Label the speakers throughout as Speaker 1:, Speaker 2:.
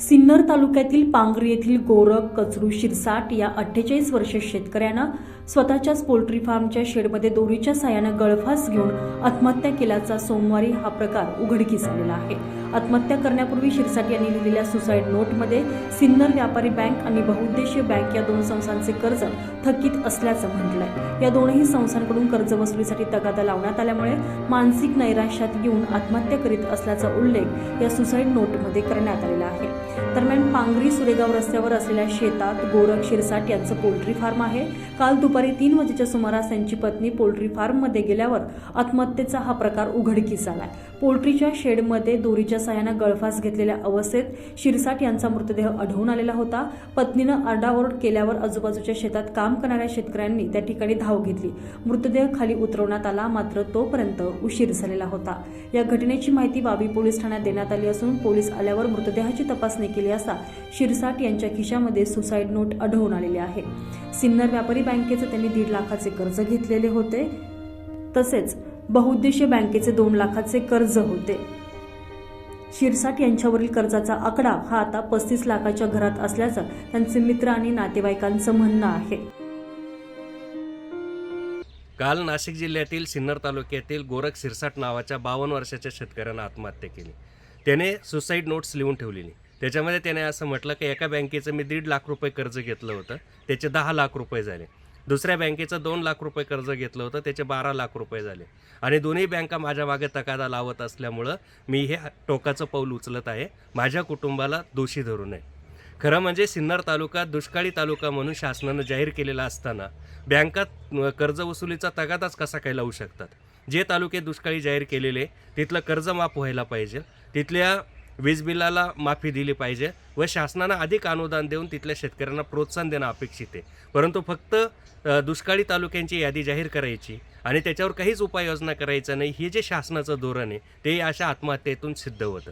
Speaker 1: सिन्नर तालुक्यातील पांगरी येथील गोरख कचरू शिरसाट या अठ्ठेचाळीस वर्ष शेतकऱ्यानं स्वतःच्याच पोल्ट्री फार्मच्या शेडमध्ये दोरीच्या साह्यानं गळफास घेऊन आत्महत्या केल्याचा सोमवारी हा प्रकार उघडकीस आलेला आहे. आत्महत्या करण्यापूर्वी शिरसाट यांनी लिहिलेल्या सुसाईड नोटमध्ये सिन्नर व्यापारी बँक आणि बहुउद्देशीय बँक या दोन संस्थांचे कर्ज थकीत असल्याचं म्हटलंय. या दोनही संस्थांकडून कर्ज वसुलीसाठी तगादा लावण्यात आल्यामुळे मानसिक नैराश्यात येऊन आत्महत्या करीत असल्याचा उल्लेख या सुसाईड नोटमध्ये करण्यात आलेला आहे. दरम्यान पांगरी सुरेगाव रस्त्यावर असलेल्या शेतात गोरख शिरसाट यांचं पोल्ट्री फार्म आहे. काल दुपारी तीन वाजेच्या सुमारास त्यांची पत्नी पोल्ट्री फार्ममध्ये गेल्यावर आत्महत्येचा हा प्रकार उघडकीस आलाय. पोल्ट्रीच्या शेडमध्ये दोरीच्या साह्यानं गळफास घेतलेल्या अवस्थेत शिरसाट यांचा मृतदेह आढळून आलेला होता. पत्नीनं आरडाओरड केल्यावर आजूबाजूच्या शेतात काम करणाऱ्या शेतकऱ्यांनी त्या ठिकाणी धाव घेतली. मृतदेह खाली उतरवण्यात आला मात्र तोपर्यंत उशीर झालेला होता. या घटनेची माहिती बाबी पोलीस ठाण्यात देण्यात आली असून पोलीस आल्यावर मृतदेहाची तपासणी केली असता शिरसाट यांच्या खिशामध्ये सुसाईड नोट आढळून आलेली आहे. सिन्नर व्यापारी बँकेचं त्यांनी दीड लाखाचे कर्ज घेतलेले होते. तसेच बहुउद्देशीय बँकेचे दोन लाखाचे कर्ज होते. शिरसाट यांच्यावरील कर्जाचा आकडा हा आता पस्तीस लाखाच्या घरात असल्याचं त्यांचे मित्र आणि नातेवाईकांचं म्हणणं आहे.
Speaker 2: काल नाशिक जिल्ह्यातील सिन्नर तालुक्यातील गोरख सिरसाट नावाच्या बावन्न वर्षाच्या शेतकऱ्यानं आत्महत्या केली. त्याने सुसाईड नोट्स लिहून ठेवलेली. त्याच्यामध्ये त्याने असं म्हटलं की एका बँकेचं मी दीड लाख रुपये कर्ज घेतलं होतं. त्याचे दहा लाख रुपये झाले. दुसऱ्या बँकेचं दोन लाख रुपये कर्ज घेतलं होतं त्याचे बारा लाख रुपये झाले. आणि दोन्ही बँका माझ्या मागे तकादा लावत असल्यामुळं मी हे टोकाचं पाऊल उचलत आहे. माझ्या कुटुंबाला दोषी धरू नये. खरं म्हणजे सिन्नर तालुका दुष्काळी तालुका म्हणून शासनानं जाहीर केलेला असताना बँकात कर्ज वसुलीचा तगादाच कसा काय लावू शकतात? जे तालुके दुष्काळी जाहीर केलेले तिथलं कर्ज माफ व्हायला पाहिजे. तिथल्या वीज बिलाला माफी दिली पाहिजे व शासनानं अधिक अनुदान देऊन तिथल्या शेतकऱ्यांना प्रोत्साहन देणं अपेक्षित आहे. परंतु फक्त दुष्काळी तालुक्यांची यादी जाहीर करायची आणि त्याच्यावर काहीच उपाययोजना करायचं नाही हे जे शासनाचं धोरण आहे ते अशा आत्महत्येतून सिद्ध होतं.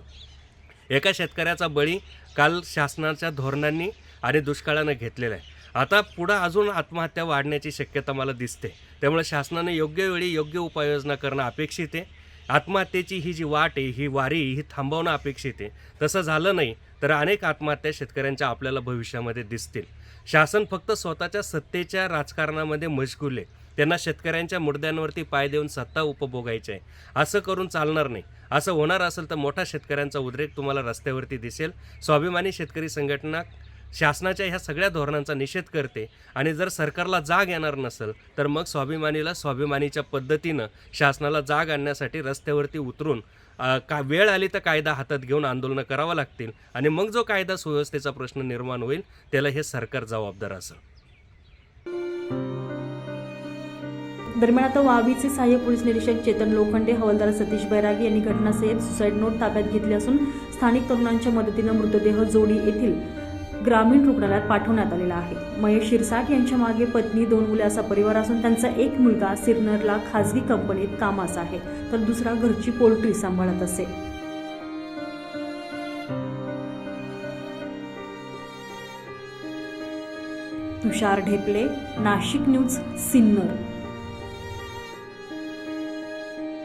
Speaker 2: एका शेतकऱ्याचा बळी काल शासनाच्या धोरणांनी आणि दुष्काळानं घेतलेला आहे. आता पुढं अजून आत्महत्या वाढण्याची शक्यता मला दिसते. त्यामुळे शासनाने योग्य वेळी योग्य उपाययोजना करणं अपेक्षित आहे. आत्महत्येची ही जी वाट आहे ही वारी ही थांबवणं अपेक्षित आहे. तसं झालं नाही तर अनेक आत्महत्या शेतकऱ्यांच्या आपल्याला भविष्यामध्ये दिसतील. शासन फक्त स्वतःच्या सत्तेच्या राजकारणामध्ये मशगूल आहे. त्यांना शेतकऱ्यांच्या मुद्द्यांवरती पाय देऊन सत्ता उपभोगायची आहे. असं करून चालणार नाही. असं होणार असेल तर मोठा शेतकऱ्यांचा उद्रेक तुम्हाला रस्त्यावरती दिसेल. स्वाभिमानी शेतकरी संघटना शासनाच्या ह्या सगळ्या धोरणांचा निषेध करते आणि जर सरकारला जाग येणार नसेल तर मग स्वाभिमानीला स्वाभिमानीच्या पद्धतीनं शासनाला जाग आणण्यासाठी रस्त्यावरती उतरून का वेळ आली तर कायदा हातात घेऊन आंदोलनं करावं लागतील आणि मग जो कायदा सुव्यवस्थेचा प्रश्न निर्माण होईल त्याला हे सरकार जबाबदार असेल.
Speaker 1: दरम्यान आता वावीचे सहाय्यक पोलीस निरीक्षक चेतन लोखंडे हवालदार सतीश बैरागी यांनी घटनास्थळी सुसाईड नोट ताब्यात घेतली असून स्थानिक तरुणांच्या मदतीनं मृतदेह जोडी येथील ग्रामीण रुग्णालयात पाठवण्यात आलेला आहे. महेश शिरसाट यांच्या मागे पत्नी दोन मुले असा परिवार असून त्यांचा एक मुलगा सिरनरला खासगी कंपनीत कामास आहे. तर दुसरा घरची पोल्ट्री सांभाळत असे. तुषार ढेपले नाशिक न्यूज सिन्नर.